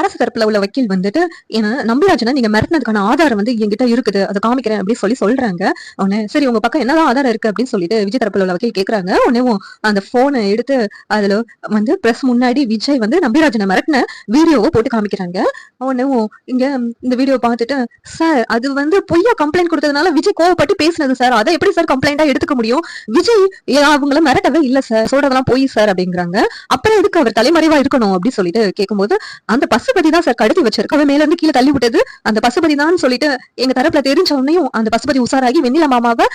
அரசு தரப்புல உள்ள வக்கீல் வந்துட்டு ஏன்னா நம்பிராஜனை நீங்க மிரட்டினதுக்கான ஆதாரம் வந்து என்கிட்ட இருக்குது. அதை காமிக்கிறேன் அப்படின்னு சொல்லி சொல்றாங்க. உடனே சரி உங்க பக்கம் என்னதான் ஆதாரம் இருக்கு அப்படின்னு சொல்லிட்டு விஜய் தரப்புல உள்ள வக்கீல் கேக்குறாங்க. உடனே அந்த போனை எடுத்து அதுல வந்து பிரஸ் முன்னாடி விஜய் வந்து நம்பிராஜனை மிரட்டின வீடியோவை போட்டு காமிக்கிறாங்க. உடனே இங்க இந்த வீடியோ பார்த்துட்டு சார் அது வந்து பொய்யா கம்ப்ளைண்ட் கொடுத்ததுனால விஜய் கோவப்பட்டு பேசினது சார். அதை எப்படி சார் கம்ப்ளைண்டா எடுத்துக்க முடியும்? விஜய் அவங்கள மிரட்டவே இல்ல சார். சொல்றதெல்லாம் போய் சார் அப்படிங்கிறாங்க. அப்புறம் எதுக்கு அவர் தலைமறைவா இருக்கணும் அப்படின்னு சொல்லிட்டு கேட்கும்போது அந்த பசுபதி தான் சார் கடத்தி வச்சிருக்கு. அவன் மேல இருந்து கீழே தள்ளி விட்டது. அந்த பசுபதி தான் சொல்லிட்டு எங்க தரப்புல தெரிஞ்ச உடனேயும் அந்த பசுபதி உசாராகி வெண்ணில மாமாவை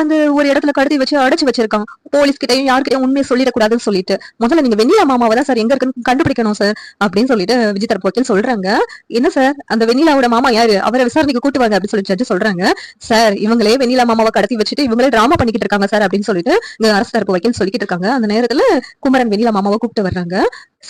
வந்து ஒரு இடத்துல கடத்தி வச்சு அடைச்சு வச்சிருக்கான். போலீஸ் கிட்டயும் யாருக்கிட்டையும் உண்மையை சொல்லிடக்கூடாதுன்னு சொல்லிட்டு முதல்ல நீங்க வெண்ணிலா மாமாவை தான் சார் எங்க இருக்குன்னு கண்டுபிடிக்கணும் சார் அப்படின்னு சொல்லிட்டு விஜய் தரப்பு சொல்றாங்க. என்ன சார்? அந்த வெண்ணிலாவோட மாமா யாரு? அவரை விசாரணைக்கு கூட்டு வாங்க அப்படின்னு சொல்லி ஜட்ஜ் சொல்றாங்க. சார் இவங்களே வெண்ணிலா மாமாவை கடத்தி வச்சுட்டு இவங்களே டிராமா பண்ணிக்கிட்டு இருக்காங்க சார் அப்படின்னு சொல்லிட்டு இங்க அரசு தரப்பு வக்கீல் சொல்லிக்கிட்டு இருக்காங்க. அந்த நேரத்துல குமரன் வெண்ணிலா மாமாவை கூப்பிட்டு வர்றாங்க.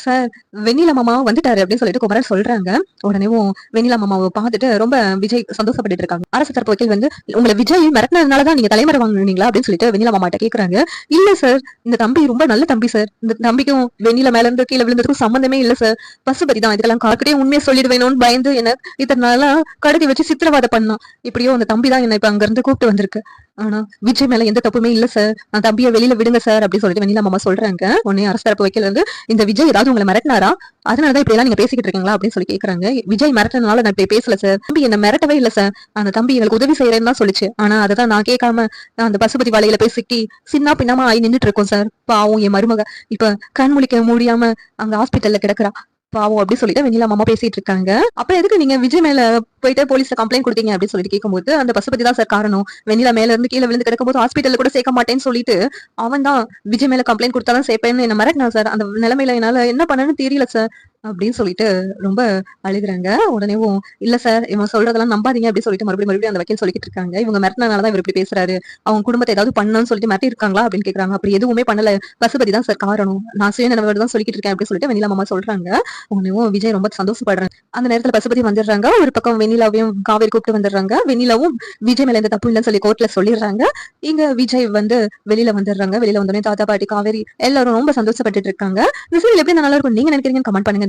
சார் வெண்ணிலா மாமா வந்துட்டாரு அப்படின்னு சொல்லிட்டு குமரன் சொல்றாங்க. உடனேவும் வெண்ணிலா மாமாவை பார்த்துட்டு ரொம்ப விஜய் சந்தோஷப்பட்டு இருக்காங்க. அரசு தரப்பு வக்கீல் வந்து உங்களை விஜய் மிரட்டினதுனாலதான் நீங்க தலைமுறை வாங்குனீங்களா அப்படின்னு சொல்லிட்டு வெண்ணிலா மாமாட்ட கேக்குறாங்க. இல்ல சார் இந்த தம்பி ரொம்ப நல்ல தம்பி சார் இந்த தம்பிக்கும் வெண்ணில மேல இருந்து கீழே விழுந்ததுக்கும் சம்பந்தமே இல்ல சார் பசுபதி தான். இதுக்கெல்லாம் காக்கிட்டே உண்மையை சொல்லிடுவேணும்னு பயந்து என்ன இதனால கடுதி வச்சு சித்திரவாதம் பண்ணான். இப்படியோ அந்த தம்பி தான் என்ன இப்ப அங்க இருந்து கூப்பிட்டு வந்திருக்கு. ஆனா விஜய் மேல எந்த தப்புமே இல்ல சார் நான் தம்பியை வெளியில விடுங்க சார் அப்படின்னு சொல்லிட்டு வெளியில மாமா சொல்றாங்க. உடனே அரசு தரப்பு வைக்கல இருந்து இந்த விஜய் ஏதாவது உங்களை மிரட்டினாரா? அதனாலதான் இப்படி எல்லாம் நீங்க பேசிக்கிட்டு இருக்கீங்களா? அப்படின்னு சொல்லி கேக்குறாங்க. விஜய் மிரட்டினால நான் இப்படி பேசல சார் தம்பி என்ன மிரட்டவே இல்ல சார் அந்த தம்பி எங்களுக்கு உதவி செய்யறேன்னு தான் சொல்லிச்சு. ஆனா அதை நான் கேட்காம அந்த பசுபதி வலையில போய் சிக்கி சின்ன பின்னாம ஆகி நின்னுட்டு இருக்கோம் சார் பாவம் என் மருமக. இப்ப கண் முழிக்க முடியாம அங்க ஹாஸ்பிட்டல்ல கிடக்குறா. பாவம் அப்படின்னு சொல்லிட்டு வெண்ணிலா மாமா பேசிட்டு இருக்காங்க அப்புறம் எதுக்கு நீங்க விஜய் மேல போயிட்டு போலீஸ்ல கம்ப்ளைண்ட் கொடுத்தீங்க அப்படின்னு சொல்லிட்டு கேட்கும்போது அந்த பசுபதி தான் சார் காரணம். வெண்ணிலா மேல இருந்து கீழே விழுந்து கிடக்கும்போது ஹாஸ்பிட்டல் கூட சேர்க்க மாட்டேன்னு சொல்லிட்டு அவன் தான் விஜய் மேல கம்ப்ளைண்ட் கொடுத்தாலும் சேர்ப்பேன்னு என்ன மிரட்டினா சார் அந்த நிலைமையில என்னால என்ன பண்ணனு தெரியல சார் அப்படின்னு சொல்லிட்டு ரொம்ப அழுகுறாங்க. உடனேவும் இல்ல சார் இவன் சொல்றதெல்லாம் நம்பாதீங்க அப்படின்னு சொல்லிட்டு மறுபடியும் மறுபடியும் அந்த வக்கீல் சொல்லிட்டு இருக்காங்க. இவங்க மிரட்டினாலதான் இவர் இப்படி பேசுறாரு. அவங்க குடும்பத்தை ஏதாவது பண்ணணும்னு சொல்லிட்டு மிரட்டி இருக்காங்களா அப்படின்னு கேக்குறாங்க. அப்படி எதுவுமே பண்ணல. பசுபதி தான் சார் காரணம். நான் சுய நினைவோடு தான் சொல்லிட்டு இருக்கேன் அப்படின்னு சொல்லிட்டு வெண்ணிலா மாமா சொல்றாங்க. உடனேவும் விஜய் ரொம்ப சந்தோஷப்படுறாங்க அந்த நேரத்துல பசுபதி வந்துடுறாங்க. ஒரு பக்கம் வெண்ணிலாவையும் காவேரி கூப்பிட்டு வந்துடுறாங்க. வெண்ணிலாவும் விஜய் மேல எந்த தப்பு இல்லைன்னு சொல்லி கோர்ட்ல சொல்லிடுறாங்க. இங்க விஜய் வந்து வெளியில வந்துடுறாங்க. வெளியில வந்தோடனே தாத்தா பாட்டி காவேரி எல்லாரும் ரொம்ப சந்தோஷப்பட்டுட்டு இருக்காங்க. இந்த சீரியல் எப்படி நல்லா இருக்கும்? நீங்க நினைக்கிறீங்க கமெண்ட் பண்ணுங்க.